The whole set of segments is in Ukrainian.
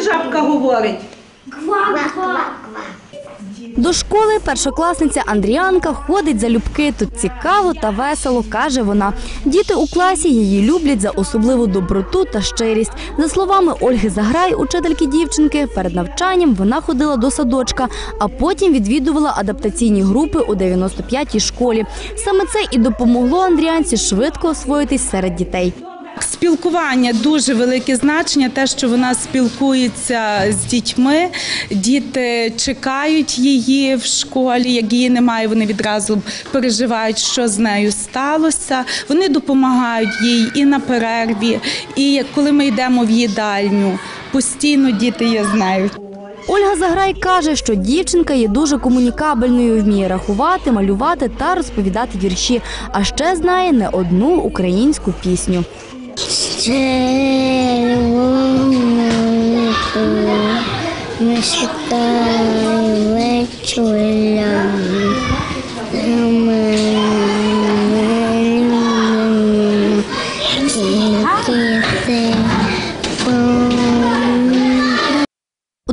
як жабка говорить? До школи першокласниця Андріанка ходить залюбки. Тут цікаво та весело, каже вона. Діти у класі її люблять за особливу доброту та щирість. За словами Ольги Заграй, учительки дівчинки, перед навчанням вона ходила до садочка, а потім відвідувала адаптаційні групи у 95-й школі. Саме це і допомогло Андріанці швидко освоїтись серед дітей. Спілкування дуже велике значення, те, що вона спілкується з дітьми. Діти чекають її в школі. Як її немає, вони відразу переживають, що з нею сталося. Вони допомагають їй і на перерві, і коли ми йдемо в їдальню. Постійно діти є з. Ольга Заграй каже, що дівчинка є дуже комунікабельною, вміє рахувати, малювати та розповідати вірші, а ще знає не одну українську пісню. Ми шукали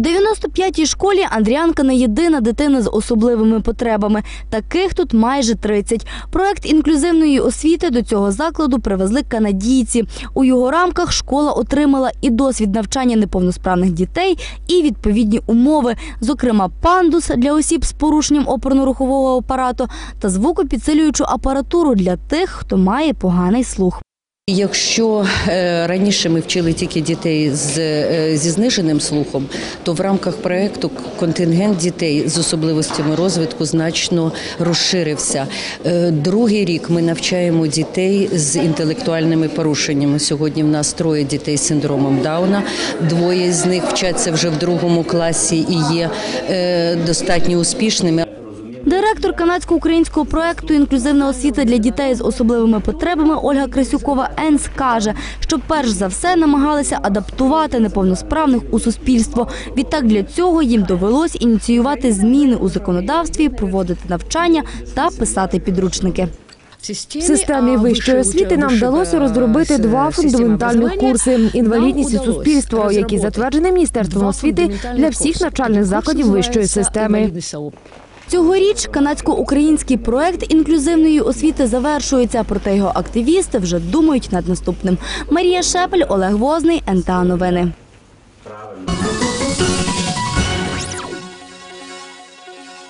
У 95-й школі Андріанка не єдина дитина з особливими потребами. Таких тут майже 30. Проект інклюзивної освіти до цього закладу привезли канадійці. У його рамках школа отримала і досвід навчання неповносправних дітей, і відповідні умови, зокрема пандус для осіб з порушенням опорно-рухового апарату та звукопідсилюючу апаратуру для тих, хто має поганий слух. Якщо е, раніше ми вчили тільки дітей з, е, зі зниженим слухом, то в рамках проекту контингент дітей з особливостями розвитку значно розширився. Е, Другий рік ми навчаємо дітей з інтелектуальними порушеннями. Сьогодні в нас троє дітей з синдромом Дауна. Двоє з них вчаться вже в другому класі і є достатньо успішними. Директор канадсько-українського проекту Інклюзивна освіта для дітей з особливими потребами Ольга Крисюкова Енс каже, що перш за все намагалися адаптувати неповносправних у суспільство. Відтак для цього їм довелось ініціювати зміни у законодавстві, проводити навчання та писати підручники. В системі вищої освіти нам вдалося розробити два фундаментальних курси інвалідність і суспільство, які затверджені міністерством освіти для всіх навчальних закладів вищої системи. Цьогоріч канадсько-український проект інклюзивної освіти завершується, проте його активісти вже думають над наступним. Марія Шепель, Олег Возний, НТА Новини.